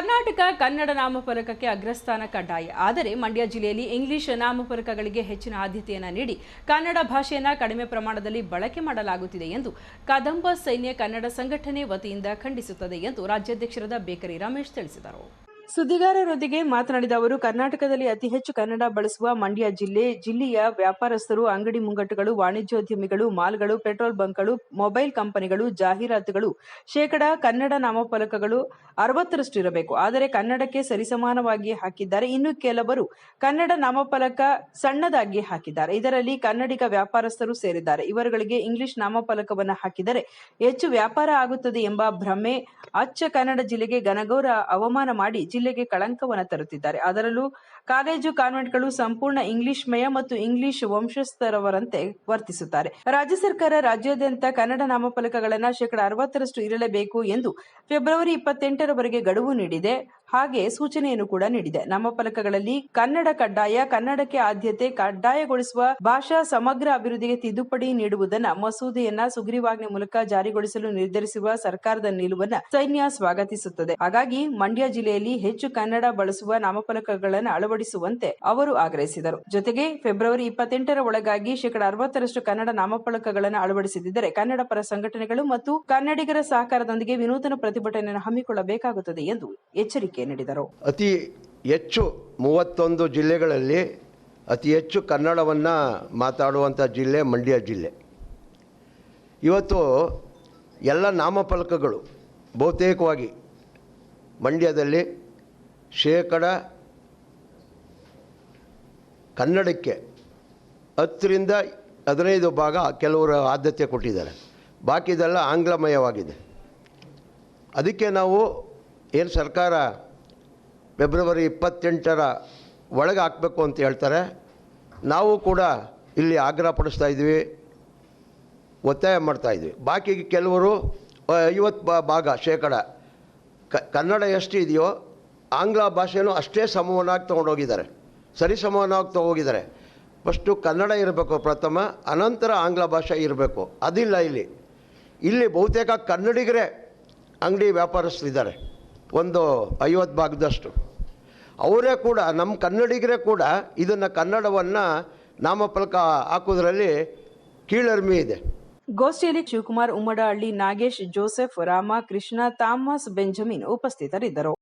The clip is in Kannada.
ಕರ್ನಾಟಕ ಕನ್ನಡ ನಾಮಫಲಕಕ್ಕೆ ಅಗ್ರಸ್ಥಾನ ಕಡ್ಡಾಯ. ಆದರೆ ಮಂಡ್ಯ ಜಿಲ್ಲೆಯಲ್ಲಿ ಇಂಗ್ಲಿಷ್ ನಾಮಫಲಕಗಳಿಗೆ ಹೆಚ್ಚಿನ ಆದ್ಯತೆಯನ್ನು ನೀಡಿ ಕನ್ನಡ ಭಾಷೆಯನ್ನು ಕಡಿಮೆ ಪ್ರಮಾಣದಲ್ಲಿ ಬಳಕೆ ಮಾಡಲಾಗುತ್ತಿದೆ ಎಂದು ಕದಂಬ ಸೈನ್ಯ ಕನ್ನಡ ಸಂಘಟನೆ ವತಿಯಿಂದ ಖಂಡಿಸುತ್ತದೆ ಎಂದು ರಾಜ್ಯಾಧ್ಯಕ್ಷರಾದ ಬೇಕರಿ ರಮೇಶ್ ತಿಳಿಸಿದರು. ಸುದ್ದಿಗಾರರೊಂದಿಗೆ ಮಾತನಾಡಿದ ಅವರು, ಕರ್ನಾಟಕದಲ್ಲಿ ಅತಿ ಹೆಚ್ಚು ಕನ್ನಡ ಬಳಸುವ ಮಂಡ್ಯ ಜಿಲ್ಲೆ, ಜಿಲ್ಲೆಯ ವ್ಯಾಪಾರಸ್ಥರು, ಅಂಗಡಿ ಮುಂಗಟ್ಟುಗಳು, ವಾಣಿಜ್ಯೋದ್ಯಮಿಗಳು, ಮಾಲ್ಗಳು, ಪೆಟ್ರೋಲ್ ಬಂಕ್ಗಳು, ಮೊಬೈಲ್ ಕಂಪನಿಗಳು, ಜಾಹೀರಾತುಗಳು, ಶೇಕಡ ಕನ್ನಡ ನಾಮಫಲಕಗಳು ಅರವತ್ತರಷ್ಟು ಇರಬೇಕು ಆದರೆ ಕನ್ನಡಕ್ಕೆ ಸರಿಸಮಾನವಾಗಿ ಹಾಕಿದ್ದಾರೆ. ಇನ್ನು ಕೆಲವರು ಕನ್ನಡ ನಾಮಫಲಕ ಸಣ್ಣದಾಗಿ ಹಾಕಿದ್ದಾರೆ. ಇದರಲ್ಲಿ ಕನ್ನಡಿಗ ವ್ಯಾಪಾರಸ್ಥರು ಸೇರಿದ್ದಾರೆ. ಇವರುಗಳಿಗೆ ಇಂಗ್ಲಿಷ್ ನಾಮಫಲಕವನ್ನು ಹಾಕಿದರೆ ಹೆಚ್ಚು ವ್ಯಾಪಾರ ಆಗುತ್ತದೆ ಎಂಬ ಭ್ರಮೆ ಅಚ್ಚ ಕನ್ನಡ ಜಿಲ್ಲೆಗೆ ಘನಘೋರ ಅವಮಾನ ಮಾಡಿ ಜಿಲ್ಲೆಗೆ ಕಳಂಕವನ್ನು ತರುತ್ತಿದ್ದಾರೆ. ಅದರಲ್ಲೂ ಕಾಲೇಜು ಕಾನ್ವೆಂಟ್ಗಳು ಸಂಪೂರ್ಣ ಇಂಗ್ಲಿಷ್ ಮಯ ಮತ್ತು ಇಂಗ್ಲಿಷ್ ವಂಶಸ್ಥರವರಂತೆ ವರ್ತಿಸುತ್ತಾರೆ. ರಾಜ್ಯ ಸರ್ಕಾರ ರಾಜ್ಯಾದ್ಯಂತ ಕನ್ನಡ ನಾಮಫಲಕಗಳನ್ನು ಶೇಕಡ ಅರವತ್ತರಷ್ಟು ಇರಲೇಬೇಕು ಎಂದು ಫೆಬ್ರವರಿ ಇಪ್ಪತ್ತೆಂಟರವರೆಗೆ ಗಡುವು ನೀಡಿದೆ. ಹಾಗೆ ಸೂಚನೆಯನ್ನು ಕೂಡ ನೀಡಿದೆ. ನಮ್ಮ ಫಲಕಗಳಲ್ಲಿ ಕನ್ನಡ ಕಡ್ಡಾಯ, ಕನ್ನಡಕ್ಕೆ ಆದ್ಯತೆ ಕಡ್ಡಾಯಗೊಳಿಸುವ ಭಾಷಾ ಸಮಗ್ರ ಅಭಿವೃದ್ಧಿಗೆ ತಿದ್ದುಪಡಿ ನೀಡುವುದನ್ನ ಮಸೂದೆಯನ್ನ ಸುಗ್ರೀವಾಜ್ಞೆ ಮೂಲಕ ಜಾರಿಗೊಳಿಸಲು ನಿರ್ಧರಿಸಿರುವ ಸರ್ಕಾರದ ನಿಲುವನ್ನ ಸೈನ್ಯ ಸ್ವಾಗತಿಸುತ್ತದೆ. ಹಾಗಾಗಿ ಮಂಡ್ಯ ಜಿಲ್ಲೆಯಲ್ಲಿ ಹೆಚ್ಚು ಕನ್ನಡ ಬಳಸುವ ನಾಮಫಲಕಗಳನ್ನು ಅಳವಡಿಸುವಂತೆ ಅವರು ಆಗ್ರಹಿಸಿದರು. ಜೊತೆಗೆ ಫೆಬ್ರವರಿ ಇಪ್ಪತ್ತೆಂಟರ ಒಳಗಾಗಿ ಶೇಕಡ ಅರವತ್ತರಷ್ಟು ಕನ್ನಡ ನಾಮಫಲಕಗಳನ್ನು ಅಳವಡಿಸದಿದ್ದರೆ ಕನ್ನಡ ಪರ ಸಂಘಟನೆಗಳು ಮತ್ತು ಕನ್ನಡಿಗರ ಸಹಕಾರದೊಂದಿಗೆ ವಿನೂತನ ಪ್ರತಿಭಟನೆಯನ್ನು ಹಮ್ಮಿಕೊಳ್ಳಬೇಕಾಗುತ್ತದೆ ಎಂದು ಎಚ್ಚರಿಕೆ ನೀಡಿದರು ಅತಿ ಹೆಚ್ಚು ಮೂವತ್ತೊಂದು ಜಿಲ್ಲೆಗಳಲ್ಲಿ ಅತಿ ಹೆಚ್ಚು ಕನ್ನಡವನ್ನು ಮಾತಾಡುವಂಥ ಜಿಲ್ಲೆ ಮಂಡ್ಯ ಜಿಲ್ಲೆ. ಇವತ್ತು ಎಲ್ಲ ನಾಮಫಲಕಗಳು ಬಹುತೇಕವಾಗಿ ಮಂಡ್ಯದಲ್ಲಿ ಶೇಕಡ ಕನ್ನಡಕ್ಕೆ ಹತ್ತರಿಂದ ಹದಿನೈದು ಭಾಗ ಕೆಲವರು ಆದ್ಯತೆ ಕೊಟ್ಟಿದ್ದಾರೆ. ಬಾಕಿದೆಲ್ಲ ಆಂಗ್ಲಮಯವಾಗಿದೆ. ಅದಕ್ಕೆ ನಾವು ಏನು ಸರ್ಕಾರ ಫೆಬ್ರವರಿ ಇಪ್ಪತ್ತೆಂಟರ ಒಳಗೆ ಹಾಕಬೇಕು ಅಂತ ಹೇಳ್ತಾರೆ. ನಾವು ಕೂಡ ಇಲ್ಲಿ ಆಗ್ರಹ ಪಡಿಸ್ತಾ ಇದ್ವಿ, ಒತ್ತಾಯ ಮಾಡ್ತಾ ಇದ್ವಿ. ಬಾಕಿ ಕೆಲವರು ಐವತ್ತು ಬಾ, ಭಾಗ, ಶೇಕಡ ಕನ್ನಡ ಎಷ್ಟು ಇದೆಯೋ, ಆಂಗ್ಲ ಭಾಷೆನೂ ಅಷ್ಟೇ ಸಮವನ್ನಾಗಿ ತೊಗೊಂಡೋಗಿದ್ದಾರೆ. ಸರಿ ಸಮವನ್ನಾಗಿ ತೊಗೋಗಿದ್ದಾರೆ ಫಸ್ಟು ಕನ್ನಡ ಇರಬೇಕು ಪ್ರಥಮ, ಅನಂತರ ಆಂಗ್ಲ ಭಾಷೆ ಇರಬೇಕು. ಅದಿಲ್ಲ ಇಲ್ಲಿ. ಇಲ್ಲಿ ಬಹುತೇಕ ಕನ್ನಡಿಗರೇ ಅಂಗಡಿ ವ್ಯಾಪಾರಸ್ಥರಿದ್ದಾರೆ. ಒಂದು ಐವತ್ತು ಭಾಗದಷ್ಟು. ಅವರೇ ಕೂಡ, ನಮ್ಮ ಕನ್ನಡಿಗರೇ ಕೂಡ ಇದನ್ನು ಕನ್ನಡವನ್ನು ನಾಮಫಲಕ ಹಾಕೋದ್ರಲ್ಲಿ ಕೀಳರಿಮೆ ಇದೆ. ಗೋಷ್ಠಿಯಲ್ಲಿ Shivakumar Ummadahalli Nagesh Joseph Ramakrishna Thomas Benjamin ಉಪಸ್ಥಿತರಿದ್ದರು.